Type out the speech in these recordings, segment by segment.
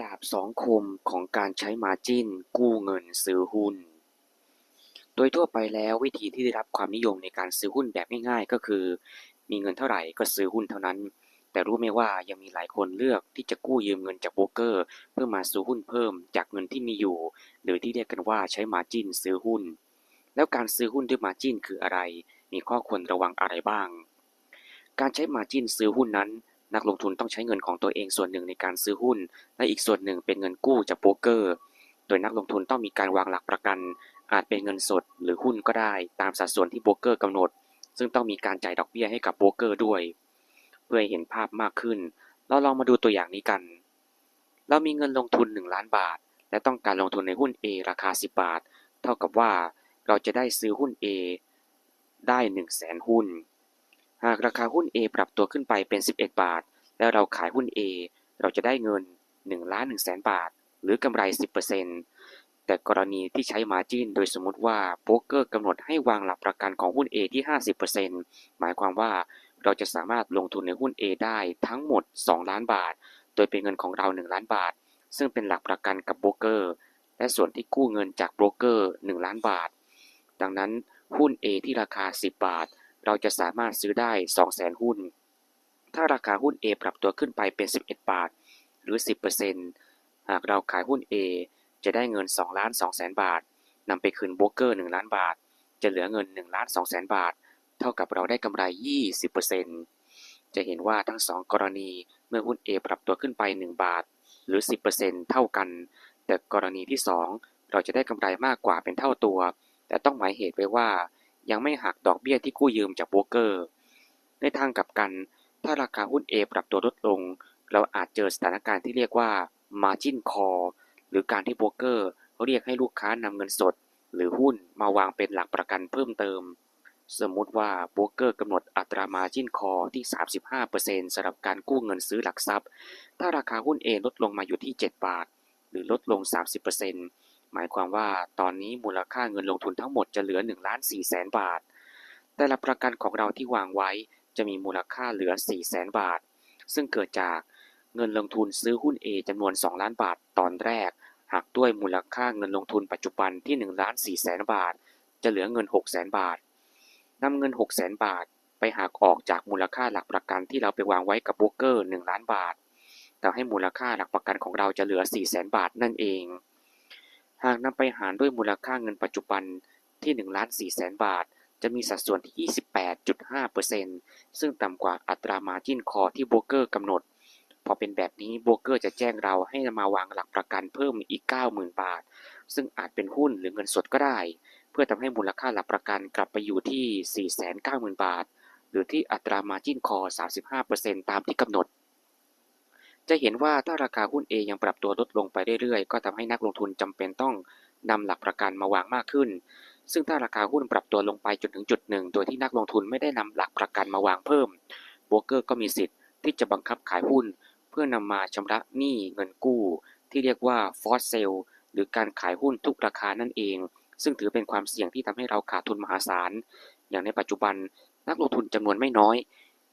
ดาบสองคมของการใช้มาจิ้น กู้เงินซื้อหุ้น โดยทั่วไปแล้ววิธีที่ได้รับความนิยมในการซื้อหุ้นแบบง่ายๆ ก็คือ มีเงินเท่าไหร่ก็ซื้อหุ้นเท่านั้น แต่รู้ไหมว่ายังมีหลายคนเลือกที่จะกู้ยืมเงินจากโบรกเกอร์ เพื่อมาซื้อหุ้นเพิ่มจากเงินที่มีอยู่ หรือที่เรียกกันว่าใช้มาจิ้นซื้อหุ้น แล้วการซื้อหุ้นด้วยมาจิ้นคืออะไร มีข้อควรระวังอะไรบ้าง การใช้มาจิ้นซื้อหุ้นนั้น นักลงทุนต้องใช้เงินของตัวเองส่วนหนึ่งในการซื้อหุ้น และอีกส่วนหนึ่งเป็นเงินกู้จากโบรกเกอร์ โดยนักลงทุนต้องมีการวางหลักประกัน อาจเป็นเงินสดหรือหุ้นก็ได้ตามสัดส่วนที่โบรกเกอร์กำหนด ซึ่งต้องมีการจ่ายดอกเบี้ยให้กับโบรกเกอร์ด้วย เพื่อให้เห็นภาพมากขึ้น เราลองมาดูตัวอย่างนี้กัน เรามีเงินลงทุน 1 ล้านบาท และต้องการลงทุนในหุ้น A ราคา 10 บาท เท่ากับว่าเราจะได้ซื้อหุ้น A ได้1 0 0 0 0แสนหุ้น หากราคาหุ้น A ปรับตัวขึ้นไปเป็น 11 บาท แล้วเราขายหุ้น A เราจะได้เงิน1ล้าน1แสนบาท หรือกำไร 10%แต่กรณีที่ใช้มาจินโดยสมมติว่าโบรกเกอร์กำหนดให้วางหลักประกันของหุ้น A ที่ 50%หมายความว่าเราจะสามารถลงทุนในหุ้น A ได้ทั้งหมด 2 ล้านบาท โดยเป็นเงินของเรา 1 ล้านบาท ซึ่งเป็นหลักประกันกับโบรกเกอร์ และส่วนที่กู้เงินจากโบรกเกอร์ 1 ล้านบาท ดังนั้นหุ้น A ที่ราคา 10 บาท เราจะสามารถซื้อได้ 200,000 หุ้น ถ้าราคาหุ้น A ปรับตัวขึ้นไปเป็น 11 บาท หรือ 10%หากเราขายหุ้น A จะได้เงิน2ล้าน2แสนบาทนำไปคืนโบรกเกอร์ 1 ล้านบาท จะเหลือเงิน1ล้าน2แสนบาท เท่ากับเราได้กำไร 20%จะเห็นว่าทั้ง 2 กรณีเมื่อหุ้น A ปรับตัวขึ้นไป 1 บาท หรือ 10%เท่ากัน แต่กรณีที่ 2 เราจะได้กำไรมากกว่าเป็นเท่าตัว แต่ต้องหมายเหตุไว้ว่า ยังไม่หักดอกเบี้ยที่กู้ยืมจากโบรกเกอร์ ในทางกลับกัน ถ้าราคาหุ้น A ปรับตัวลดลง เราอาจเจอสถานการณ์ที่เรียกว่า margin call หรือการที่โบรกเกอร์เรียกให้ลูกค้านำเงินสด หรือหุ้นมาวางเป็นหลักประกันเพิ่มเติม สมมุติว่าโบรกเกอร์กำหนดอัตรา margin call ที่ 35%สำหรับการกู้เงินซื้อหลักทรัพย์ ถ้าราคาหุ้น A ลดลงมาอยู่ที่ 7 บาท หรือลดลง 30% หมายความว่าตอนนี้มูลค่าเงินลงทุนทั้งหมดจะเหลือ1ล้าน4แสนบาท แต่ละประกันของเราที่วางไว้จะมีมูลค่าเหลือ4แสนบาท ซึ่งเกิดจากเงินลงทุนซื้อหุ้น A จำนวน 2 ล้านบาทตอนแรกหากด้วยมูลค่าเงินลงทุนปัจจุบันที่1ล้าน4แสนบาท จะเหลือเงิน6แสนบาทนำเงิน6แสนบาทไปหักออกจากมูลค่าหลักประกันที่เราไปวางไว้กับโบรกเกอร์1ล้านบาททำให้มูลค่าหลักประกันของเราจะเหลือ4แสนบาทนั่นเอง หากนำไปหารด้วยมูลค่าเงินปัจจุบันที่1ล้าน4แสนบาท จะมีสัดส่วนที่ 28.5%ซึ่งต่ำกว่าอัตรามาจิ้นคอที่โบรกเกอร์กำหนด พอเป็นแบบนี้โบรกเกอร์จะแจ้งเราให้มาวางหลักประกันเพิ่มอีก 90,000 บาท ซึ่งอาจเป็นหุ้นหรือเงินสดก็ได้ เพื่อทำให้มูลค่าหลักประกันกลับไปอยู่ที่ 490,000 บาท หรือที่อัตรามาจิ้นคอ 35%ตามที่กำหนด จะเห็นว่าถ้าราคาหุ้น A ยังปรับตัวลดลงไปเรื่อยๆ ก็ทำให้นักลงทุนจำเป็นต้องนำหลักประกันมาวางมากขึ้น ซึ่งถ้าราคาหุ้นปรับตัวลงไปจนถึงจุดหนึ่งโดยที่นักลงทุนไม่ได้นำหลักประกันมาวางเพิ่มโบรกเกอร์ก็มีสิทธิ์ที่จะบังคับขายหุ้น เพื่อนำมาชำระหนี้เงินกู้ ที่เรียกว่า force sale หรือการขายหุ้นทุกราคานั่นเอง ซึ่งถือเป็นความเสี่ยงที่ทำให้เราขาดทุนมหาศาล อย่างในปัจจุบันนักลงทุนจำนวนไม่น้อย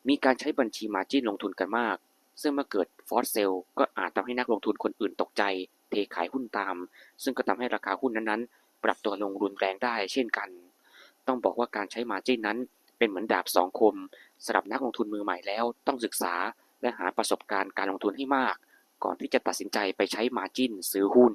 มีการใช้บัญชีมาจิ้นลงทุนกันมาก ซึ่งเมื่อเกิด force sale ก็อาจทำให้นักลงทุนคนอื่นตกใจ เทขายหุ้นตาม ซึ่งก็ทำให้ราคาหุ้นนั้นๆ ปรับตัวลงรุนแรงได้เช่นกัน ต้องบอกว่าการใช้มาจิ้นนั้น เป็นเหมือนดาบสองคมสำหรับนักลงทุนมือใหม่แล้ว ต้องศึกษาและหาประสบการณ์การลงทุนให้มาก ก่อนที่จะตัดสินใจไปใช้มาจิ้นซื้อหุ้น